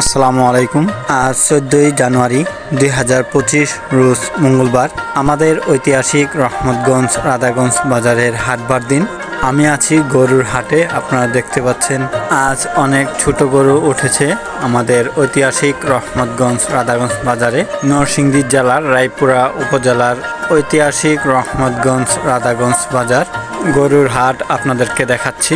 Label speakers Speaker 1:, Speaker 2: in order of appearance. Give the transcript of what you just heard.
Speaker 1: আসসালামু আলাইকুম। আজ চোদ্দোই জানুয়ারি দুই হাজার পঁচিশ রোজ মঙ্গলবার। আমাদের ঐতিহাসিক রহমতগঞ্জ, রাধাগঞ্জ বাজারের হাটবার দিন। আমি আছি গরুর হাটে, আপনারা দেখতে পাচ্ছেন। আজ অনেক ছোট গরু উঠেছে আমাদের ঐতিহাসিক রহমতগঞ্জ, রাধাগঞ্জ বাজারে। নরসিংদী জেলার, রায়পুরা উপজেলার ঐতিহাসিক রহমতগঞ্জ, রাধাগঞ্জ বাজার। গরুর হাট আপনাদেরকে দেখাচ্ছি।